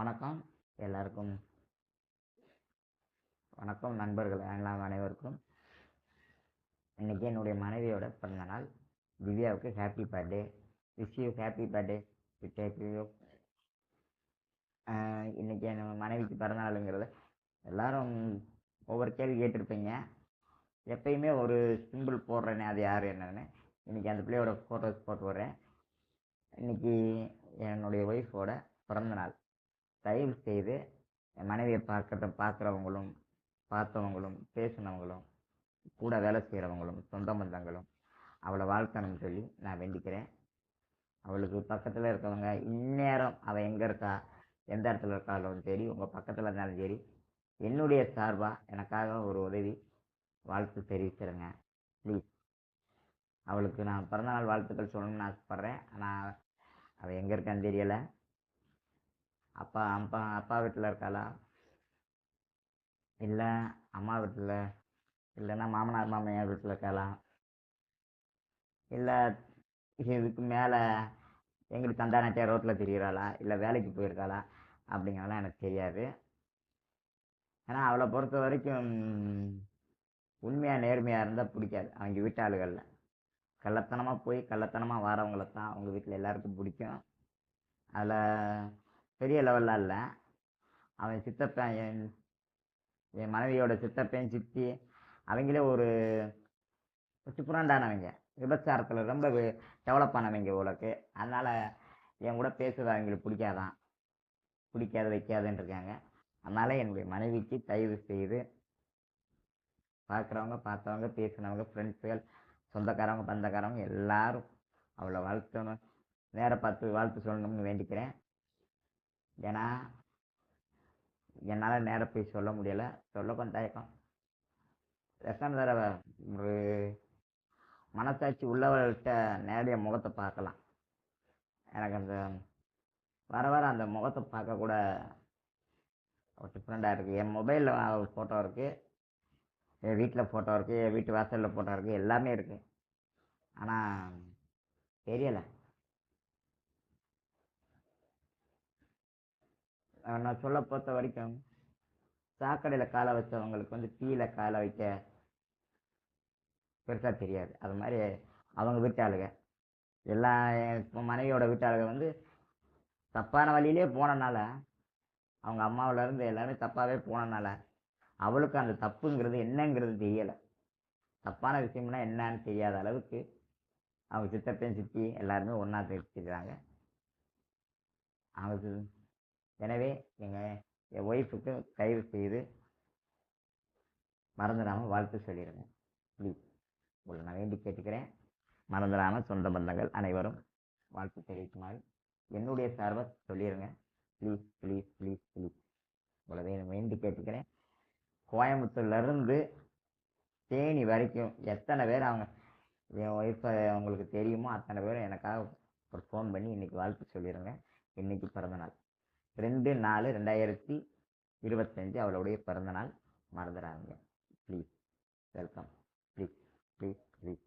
வணக்கம். எல்லாருக்கும் வணக்கம் நண்பர்கள் எல்லாம் அனைவருக்கும். இன்றைக்கி என்னுடைய மனைவியோட பிறந்த நாள். திவ்யாவுக்கு happy birthday wish you happy birthday take you இன்னைக்கு என் மனைவிக்கு பிறந்த நாளுங்கிறத எல்லாரும் ஒவ்வொரு கேள்வி கேட்டிருப்பீங்க. எப்பயுமே ஒரு சிம்பிள் போடுறேனே அது யார் என்னன்னு. இன்றைக்கி அந்த பிள்ளையோட ஃபோட்டோஸ் போட்டு வர்றேன் இன்னைக்கு என்னுடைய ஒய்ஃபோட பிறந்த நாள். தயவு செய்து என் மனைவியை பார்க்கறத பார்க்குறவங்களும் பார்த்தவங்களும் பேசினவங்களும் கூட வேலை செய்கிறவங்களும் சொந்த பந்தங்களும் அவளை வாழ்த்தணும்னு சொல்லி நான் வேண்டிக்கிறேன். அவளுக்கு பக்கத்தில் இருக்கவங்க இந்நேரம் அவள் எங்கே இருக்கா எந்த இடத்துல இருக்காலும் சரி உங்கள் பக்கத்தில் இருந்தாலும் சரி என்னுடைய சார்பாக எனக்காக ஒரு உதவி வாழ்த்து தெரிவிச்சிருங்க ப்ளீஸ் அவளுக்கு நான் பிறந்தநாள் வாழ்த்துக்கள் சொல்லணும்னு ஆசைப்பட்றேன். ஆனால் அவள் எங்கே இருக்கான்னு தெரியலை. அப்பா அப்பா அப்பா வீட்டில் இருக்காளா? இல்லை அம்மா வீட்டில் இல்லைன்னா மாமனார் மாமியார் வீட்டில் இருக்காளா? இல்லை இதுக்கு மேலே எங்களுக்கு தந்தானாச்சியா ரோட்டில் தெரிகிறாளா இல்லை வேலைக்கு போயிருக்காளா? அப்படிங்கிறதெல்லாம் எனக்கு தெரியாது. ஏன்னா அவளை பொறுத்த வரைக்கும் உண்மையாக நேர்மையாக இருந்தால் பிடிக்காது. அவங்க வீட்டாளுகளில். கள்ளத்தனமாக போய் கள்ளத்தனமாக வரவங்கள தான் அவங்க வீட்டில் எல்லாருக்கும் பிடிக்கும். அதில் பெரிய லெவலில் இல்லை. அவன் சித்தப்பன் என் என் மனைவியோட சித்தப்பன் சித்தி அவங்களே ஒரு சுப்புராண்டானவங்க விபச்சாரத்தில் ரொம்ப டெவலப் ஆனவங்க உலக்கு அதனால் என் கூட பேசுறது அவங்களுக்கு பிடிக்காதான். பிடிக்காது வைக்காதுன்னு இருக்காங்க. அதனால் என்னுடைய மனைவிக்கு தயவு செய்து பார்க்குறவங்க பார்த்தவங்க பேசினவங்க ஃப்ரெண்ட்ஸுகள் சொந்தக்காரவங்க பந்தக்காரவங்க எல்லாரும் அவளை வாழ்த்தணும். நேர பார்த்து வாழ்த்து சொல்லணும்னு வேண்டிக்கிறேன். ஏன்னா என்னால் நேராக போய் சொல்ல முடியலை. சொல்ல கொஞ்சம் தயக்கம். எத்தனை தடவை? ஒரு மனசாட்சி உள்ளவர்கள்ட்ட நேரடியாக முகத்தை பார்க்கலாம். எனக்கு அந்த வர வர அந்த முகத்தை பார்க்க கூட ஒரு டிஃப்ரெண்ட்டாக இருக்குது என் மொபைலில் ஃபோட்டோ இருக்குது என் வீட்டில் ஃபோட்டோ இருக்குது என் வீட்டு வாசலில் ஃபோட்டோ இருக்குது எல்லாமே இருக்குது ஆனால் தெரியலை. நான் சொல்ல பொறுத்த வரைக்கும் சாக்கடையில் காலை வச்சவங்களுக்கு வந்து டீயில் காலை வைக்க பெருசாக தெரியாது. அது மாதிரி அவங்க வீட்டாளுங்க எல்லா இப்போ மனைவியோட வீட்டாளுங்க வந்து தப்பான வழியிலே போனனால அவங்க அம்மாவிலேருந்து எல்லாருமே தப்பாகவே போனனால அவளுக்கு அந்த தப்புங்கிறது என்னங்கிறது தெரியலை. தப்பான விஷயம்னா என்னன்னு தெரியாத அளவுக்கு அவங்க சித்தப்பையும் சித்தி எல்லாருமே ஒன்றா தெரிஞ்சுக்கிறாங்க. அவங்களுக்கு எனவே எங்கள் என் ஒய்ஃபுக்கு தயவு செய்து மறந்துடாமல் வாழ்த்து சொல்லிடுங்க ப்ளீஸ் உங்களை நான் வேண்டி கேட்டுக்கிறேன். மறந்துடாமல் சொந்த பந்தங்கள் அனைவரும் வாழ்த்து தெரிவிக்குமாறு என்னுடைய சார்பை சொல்லிடுங்க ப்ளீஸ் ப்ளீஸ் ப்ளீஸ் ப்ளீஸ் உங்களை வே வேண்டி கேட்டுக்கிறேன். கோயம்புத்தூர்லேருந்து தேனி வரைக்கும் எத்தனை பேர் அவங்க என் ஒய்ஃபை அவங்களுக்கு தெரியுமோ அத்தனை பேரும் எனக்காக ஒரு ஃபோன் பண்ணி இன்றைக்கி வாழ்த்து சொல்லிடுங்க இன்றைக்கி பிறந்தநாள். ரெண்டு நாலு ரெண்டாயிரத்தி இருபத்தஞ்சு அவளுடைய பிறந்தநாள். மறந்துடாதீங்க. Please welcome please please please